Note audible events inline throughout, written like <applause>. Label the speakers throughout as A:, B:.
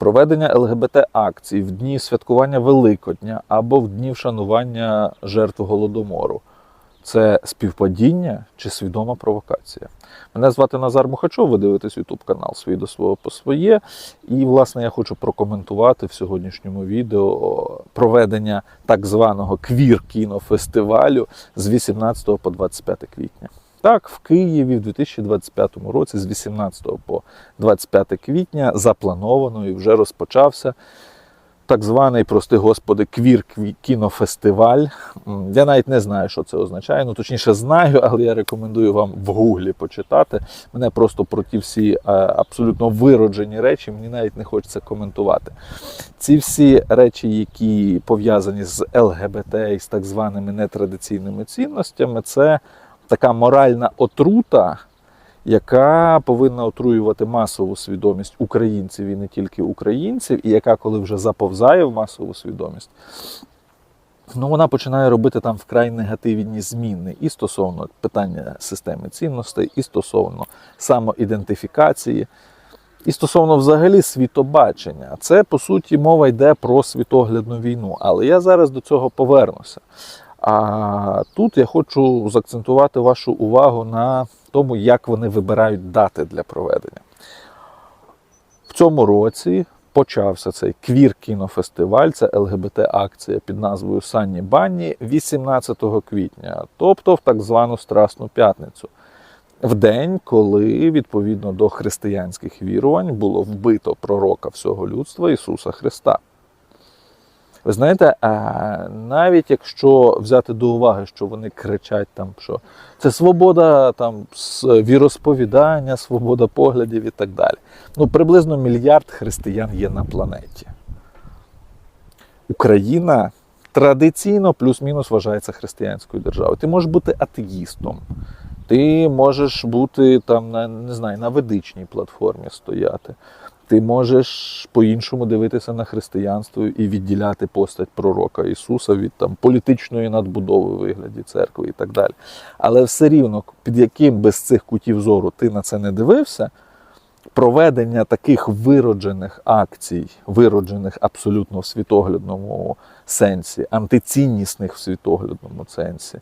A: Проведення ЛГБТ-акцій в дні святкування Великодня або в дні вшанування жертв Голодомору це співпадіння чи свідома провокація. Мене звати Назар Мухачов, ви дивитесь YouTube канал свій до свого по своє. І, власне, я хочу прокоментувати в сьогоднішньому відео проведення так званого квір-кінофестивалю з 18 по 25 квітня. Так, в Києві в 2025 році з 18 по 25 квітня заплановано і вже розпочався так званий, прости господи, квір кінофестиваль. Я навіть не знаю, що це означає. Ну, точніше, знаю, <laughs> але я рекомендую вам в гуглі почитати. Мене просто про ті всі е, абсолютно вироджені речі мені навіть не хочеться коментувати. Ці всі речі, які пов'язані з ЛГБТ і з так званими нетрадиційними цінностями, це така моральна отрута, яка повинна отруювати масову свідомість українців і не тільки українців, і яка, коли вже заповзає в масову свідомість, ну вона починає робити там вкрай негативні зміни і стосовно питання системи цінностей, і стосовно самоідентифікації, і стосовно взагалі світобачення. Це по суті мова йде про світоглядну війну. Але я зараз до цього повернуся. А тут я хочу заакцентувати вашу увагу на тому, як вони вибирають дати для проведення. В цьому році почався цей квір-кінофестиваль, це ЛГБТ-акція під назвою Санні Банні 18 квітня, тобто в так звану Страсну п'ятницю. В день, коли відповідно до християнських вірувань було вбито пророка всього людства Ісуса Христа. Ви знаєте, навіть якщо взяти до уваги, що вони кричать там, що це свобода там віросповідання, свобода поглядів і так далі. Ну, приблизно мільярд християн є на планеті. Україна традиційно плюс-мінус вважається християнською державою. Ти можеш бути атеїстом, ти можеш бути там на не знаю, на ведичній платформі стояти. Ти можеш по-іншому дивитися на християнство і відділяти постать пророка Ісуса від там політичної надбудови вигляді церкви і так далі. Але все рівно, під яким без цих кутів зору ти на це не дивився, проведення таких вироджених акцій, вироджених абсолютно в світоглядному сенсі, антиціннісних в світоглядному сенсі,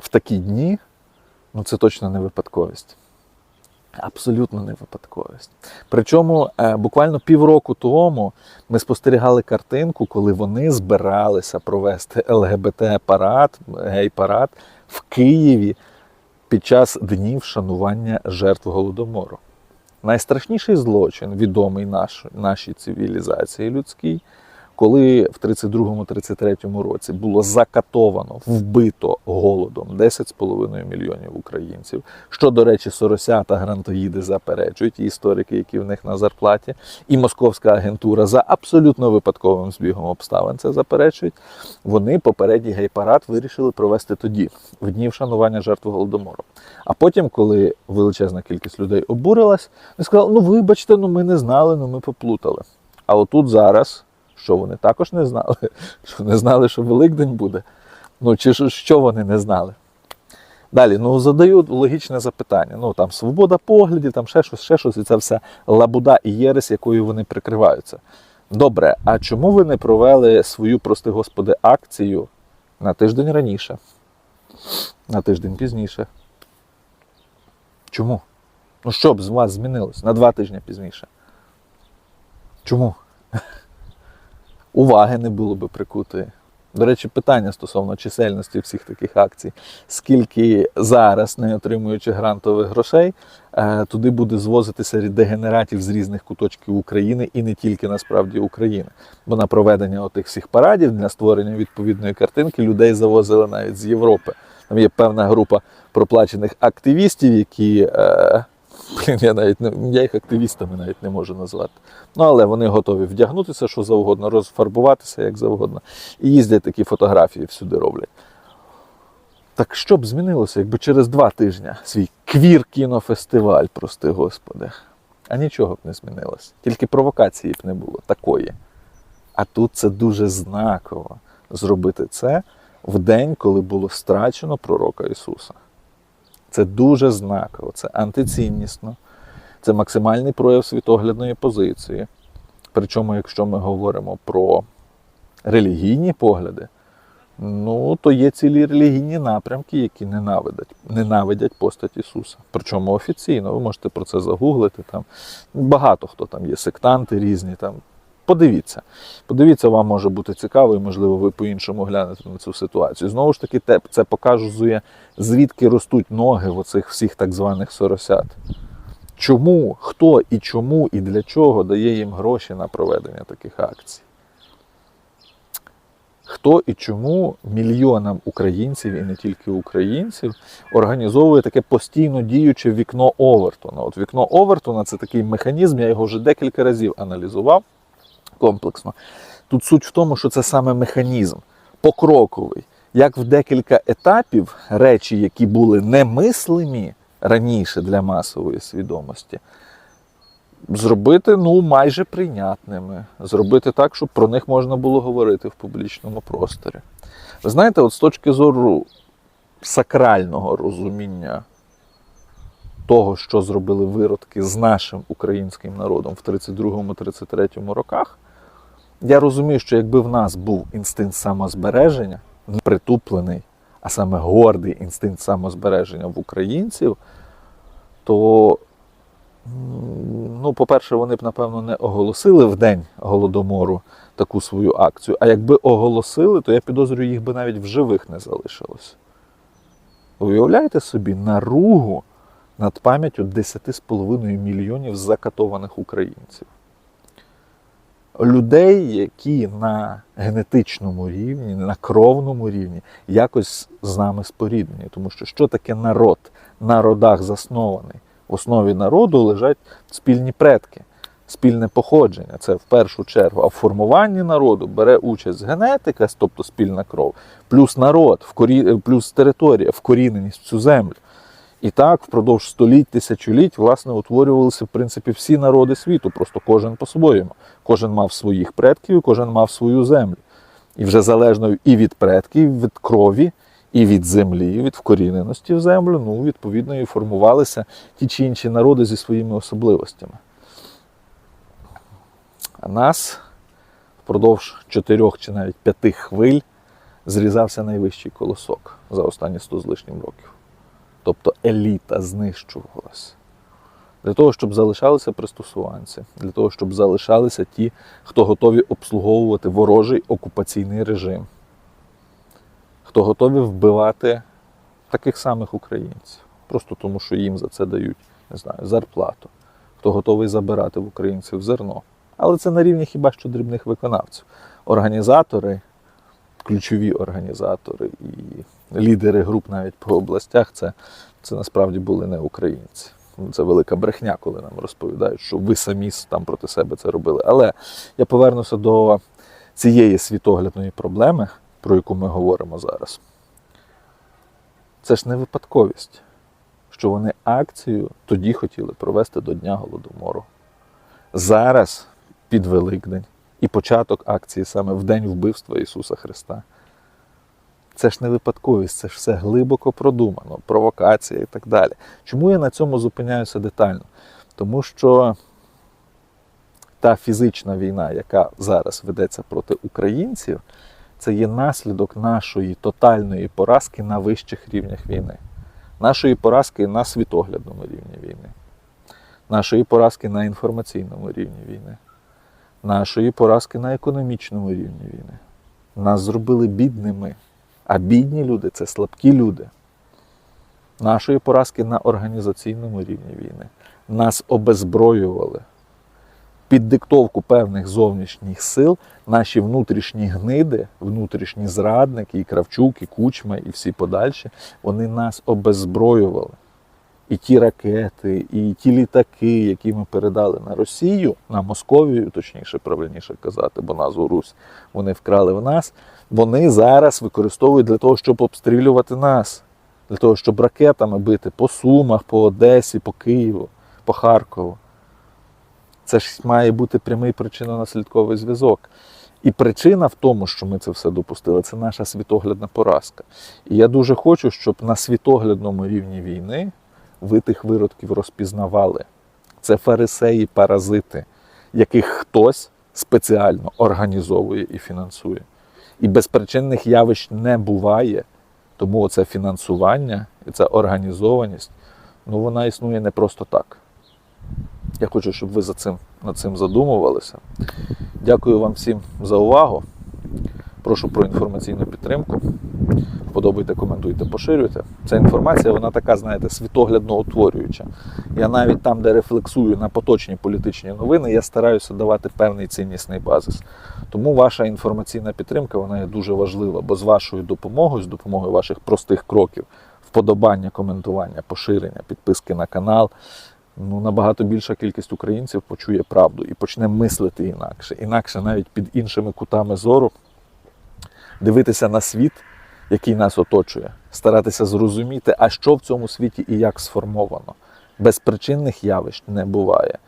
A: в такі дні, ну це точно не випадковість. Абсолютно не випадковість. Причому е, буквально півроку тому ми спостерігали картинку, коли вони збиралися провести ЛГБТ-парад, гей-парад в Києві під час днів шанування жертв голодомору. Найстрашніший злочин, відомий наш, нашій цивілізації людській, коли в 32-33 році було закатовано, вбито голодом 10,5 мільйонів українців, що, до речі, Сорося та грантоїди заперечують, і історики, які в них на зарплаті, і московська агентура за абсолютно випадковим збігом обставин це заперечують. Вони попередній гей-парад вирішили провести тоді, в дні вшанування жертв голодомору. А потім, коли величезна кількість людей обурилась, вони сказали: ну вибачте, ну ми не знали, ну ми поплутали. А отут зараз що вони також не знали, <laughs> що не знали, що Великдень буде. Ну, чи що вони не знали? Далі, ну задаю логічне запитання. Ну там свобода поглядів, там ще щось, ще щось, і це все лабуда і єресь, якою вони прикриваються. Добре, а чому ви не провели свою, прости господи, акцію на тиждень раніше? На тиждень пізніше? Чому? Ну що б з вас змінилось на два тижні пізніше? Чому? Уваги не було би прикутої. До речі, питання стосовно чисельності всіх таких акцій. Скільки зараз, не отримуючи грантових грошей, е, туди буде звозитися дегенератів з різних куточків України і не тільки насправді України. Бо на проведення отих всіх парадів для створення відповідної картинки людей завозили навіть з Європи. Там є певна група проплачених активістів, які. Блін, <laughs> я навіть не я їх активістами навіть не можу назвати. Ну, але вони готові вдягнутися що завгодно, розфарбуватися як завгодно. І їздять такі фотографії всюди роблять. Так що б змінилося, якби через два тижні свій квір-кінофестиваль, прости господи. А нічого б не змінилося. Тільки провокації б не було такої. А тут це дуже знаково зробити це в день, коли було страчено пророка Ісуса. Це дуже знаково, це антиціннісно, Це максимальний прояв світоглядної позиції. Причому, якщо ми говоримо про релігійні погляди, ну то є цілі релігійні напрямки, які ненавидять, ненавидять постать Ісуса. Причому офіційно, ви можете про це загуглити. Там багато хто там є, сектанти різні. Там. Подивіться. Подивіться, вам може бути цікаво, і можливо, ви по-іншому глянете на цю ситуацію. Знову ж таки, це показує, звідки ростуть ноги в оцих всіх так званих соросят. Чому, хто і чому, і для чого дає їм гроші на проведення таких акцій? Хто і чому мільйонам українців і не тільки українців організовує таке постійно діюче вікно Овертона? От вікно Овертона це такий механізм, я його вже декілька разів аналізував комплексно. Тут суть в тому, що це саме механізм покроковий. Як в декілька етапів речі, які були немислимі раніше для масової свідомості, зробити ну, майже прийнятними, зробити так, щоб про них можна було говорити в публічному просторі. Ви знаєте, от з точки зору сакрального розуміння того, що зробили виродки з нашим українським народом в 32-33 роках, я розумію, що якби в нас був інстинкт самозбереження, не притуплений, а саме гордий інстинкт самозбереження в українців, то, ну, по-перше, вони б, напевно, не оголосили в день голодомору таку свою акцію. А якби оголосили, то я підозрюю, їх би навіть в живих не залишилось. Уявляєте собі наругу над пам'яттю 10,5 мільйонів закатованих українців. Людей, які на генетичному рівні, на кровному рівні якось з нами споріднені. Тому що що таке народ? На родах заснований. В основі народу лежать спільні предки, спільне походження. Це в першу чергу. А в формуванні народу бере участь генетика, тобто спільна кров, плюс народ, плюс територія, вкоріненість в цю землю. І так впродовж століть, тисячоліть, власне, утворювалися в принципі всі народи світу, просто кожен по-своєму. Кожен мав своїх предків, кожен мав свою землю. І вже залежно і від предків, від крові, і від землі, і від вкоріненості в землю, ну, відповідно, і формувалися ті чи інші народи зі своїми особливостями. А нас впродовж чотирьох чи навіть п'яти хвиль зрізався найвищий колосок за останні сто з лишнім років. Тобто еліта знищувалась. Для того, щоб залишалися пристосуванці, для того, щоб залишалися ті, хто готові обслуговувати ворожий окупаційний режим, хто готові вбивати таких самих українців, просто тому, що їм за це дають не знаю, зарплату, хто готовий забирати в українців зерно. Але це на рівні хіба що дрібних виконавців. Організатори, ключові організатори і лідери груп навіть по областях, це, це насправді були не українці. Ну, Це велика брехня, коли нам розповідають, що ви самі там проти себе це робили. Але я повернуся до цієї світоглядної проблеми, про яку ми говоримо зараз. Це ж не випадковість, що вони акцію тоді хотіли провести до Дня Голодомору. Зараз під Великдень і початок акції саме в день вбивства Ісуса Христа. Це ж не випадковість, це ж все глибоко продумано, провокація і так далі. Чому я на цьому зупиняюся детально? Тому що та фізична війна, яка зараз ведеться проти українців, це є наслідок нашої тотальної поразки на вищих рівнях війни, нашої поразки на світоглядному рівні війни, нашої поразки на інформаційному рівні війни, нашої поразки на економічному рівні війни. Нас зробили бідними. А бідні люди це слабкі люди. Нашої поразки на організаційному рівні війни. Нас обезброювали. Під диктовку певних зовнішніх сил наші внутрішні гниди, внутрішні зрадники, і Кравчук, і Кучма, і всі подальші, вони нас обезброювали. І ті ракети, і ті літаки, які ми передали на Росію, на Московію, точніше, правильніше казати, бо назву Русь вони вкрали в нас, вони зараз використовують для того, щоб обстрілювати нас, для того, щоб ракетами бити по Сумах, по Одесі, по Києву, по Харкову. Це ж має бути прямий причинно-наслідковий зв'язок. І причина в тому, що ми це все допустили, це наша світоглядна поразка. І я дуже хочу, щоб на світоглядному рівні війни ви тих виродків розпізнавали. Це фарисеї, паразити, яких хтось спеціально організовує і фінансує. І безпричинних явищ не буває. Тому оце фінансування і ця організованість, ну вона існує не просто так. Я хочу, щоб ви за цим, над цим задумувалися. Дякую вам всім за увагу. Прошу про інформаційну підтримку. Подобайте, коментуйте, поширюйте. Ця інформація, вона така, знаєте, світоглядно утворююча. Я навіть там, де рефлексую на поточні політичні новини, я стараюся давати певний ціннісний базис. Тому ваша інформаційна підтримка вона є дуже важлива, бо з вашою допомогою, з допомогою ваших простих кроків, вподобання, коментування, поширення, підписки на канал, ну, набагато більша кількість українців почує правду і почне мислити інакше. Інакше навіть під іншими кутами зору дивитися на світ, який нас оточує, старатися зрозуміти, а що в цьому світі і як сформовано. Безпричинних явищ не буває.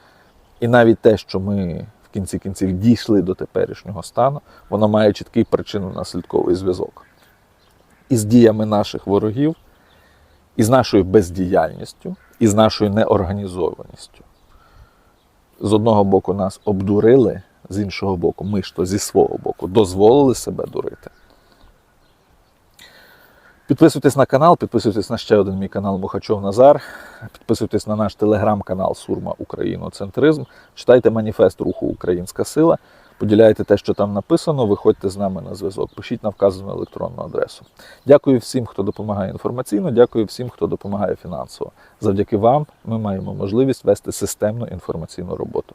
A: І навіть те, що ми в кінці кінців дійшли до теперішнього стану, воно має чіткий причинно-наслідковий зв'язок. І з діями наших ворогів, і з нашою бездіяльністю, і з нашою неорганізованістю. З одного боку нас обдурили, з іншого боку, ми ж то зі свого боку дозволили себе дурити. Підписуйтесь на канал, підписуйтесь на ще один мій канал Мухачов Назар, підписуйтесь на наш телеграм-канал Сурма Україноцентризм, читайте маніфест руху Українська Сила, поділяйте те, що там написано, виходьте з нами на зв'язок, пишіть на вказану електронну адресу. Дякую всім, хто допомагає інформаційно, дякую всім, хто допомагає фінансово. Завдяки вам ми маємо можливість вести системну інформаційну роботу.